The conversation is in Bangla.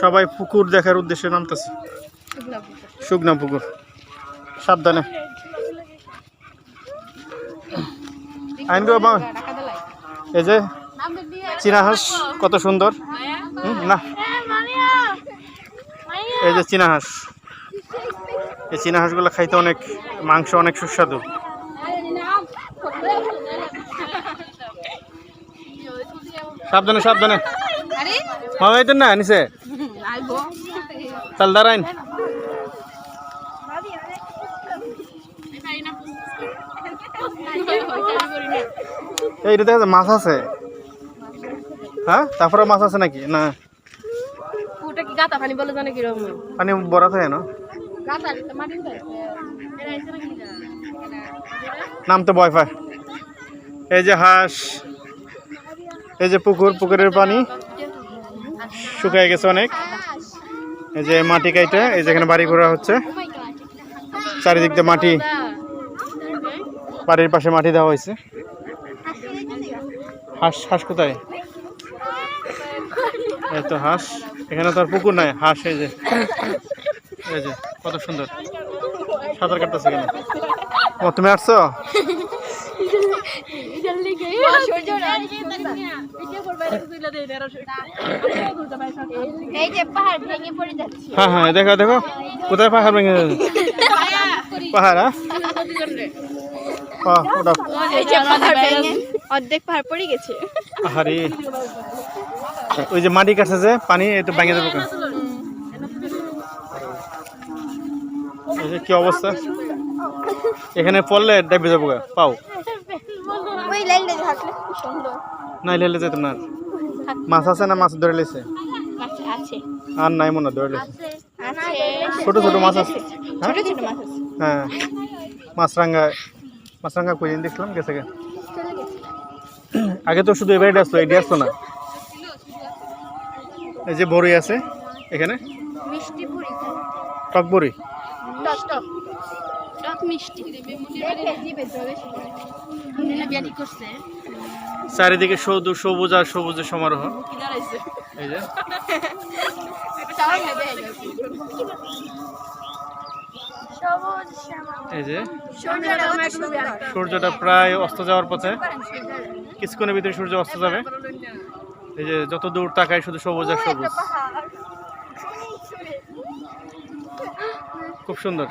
সবাই পুকুর দেখার উদ্দেশ্যে নামতেছে। শুকনা পুকুর। সাবধানে। আইন এই যে চীনা হাঁস কত সুন্দর। না। এই যে চীনা হাঁস এই চীনা হাঁসগুলো খাইতে অনেক মাংস অনেক সুস্বাদু। সাবধানে সাবধানে। মামা না নিচে। তাহলে দাঁড়াইন এইটা দেখা যায় মাছ আছে। হ্যাঁ? তারপরে মাছ আছে নাকি? না। ওটা কি গাতা পানি বলে জানে কীরকম? পানি বড়া থাকে না? নামতে ভয় পায়। এই যে হাঁস এই যে পুকুর পুকুরের পানি। শুকিয়ে গেছে অনেক। এই যে মাটি কাইটা এই যেখানে বাড়ি ঘোরা হচ্ছে। চারিদিক দিয়ে মাটি বাড়ির পাশে মাটি দেওয়া হয়েছে। হাঁস হাঁস কোথায়? এই তো হাঁস এখানে তো আর পুকুর নাই হাঁস এই যে। এই যে কত সুন্দর। সাঁতার কাটতেছে এখানে। ও তুমি আসছো এই যে পাহাড় ভেঙে পড়ে যাচ্ছে হ্যাঁ হ্যাঁ দেখো দেখো। কোথায় পাহাড় ভেঙে পাহাড় হ্যাঁ? বাহ, ওটা। এই যে পাহাড় ভেঙে অর্ধেক পাহাড় পড়ে গেছে। পাহাড়ি ওই যে মাটি কাটছে যে পানি একটু ভেঙে দেবো। কেন? এই যে কি অবস্থা? এখানে পড়লে ডেবে যাব পাও। ওই লাইনটা থাকলে সুন্দর। নাই লেলে যেতাম না মাছ আছে না মাছ ধরে লেছে আছে আছে আর নাই মনে হয় ধরে লেছে ছোট ছোট মাছ আছে হ্যাঁ ছোট ছোট মাছ আছে হ্যাঁ মাছরাঙ্গা মাছরাঙ্গা কই দিন দেখলাম গেছে গে আগে তো শুধু এবারে আসতো এটি আসতো না এই যে বড়ি আছে এখানে মিষ্টি পুরি টক বড়ি টক টক টক মিষ্টি চারিদিকে সবুজ সবুজ আর সবুজের সমারোহ। এই যে। এই যে। সূর্যটা প্রায় অস্ত যাওয়ার পথে। কিছুক্ষণের ভিতরে সূর্য অস্ত যাবে। এই যে, যত দূর তাকায় শুধু সবুজ আর সবুজ। খুব সুন্দর।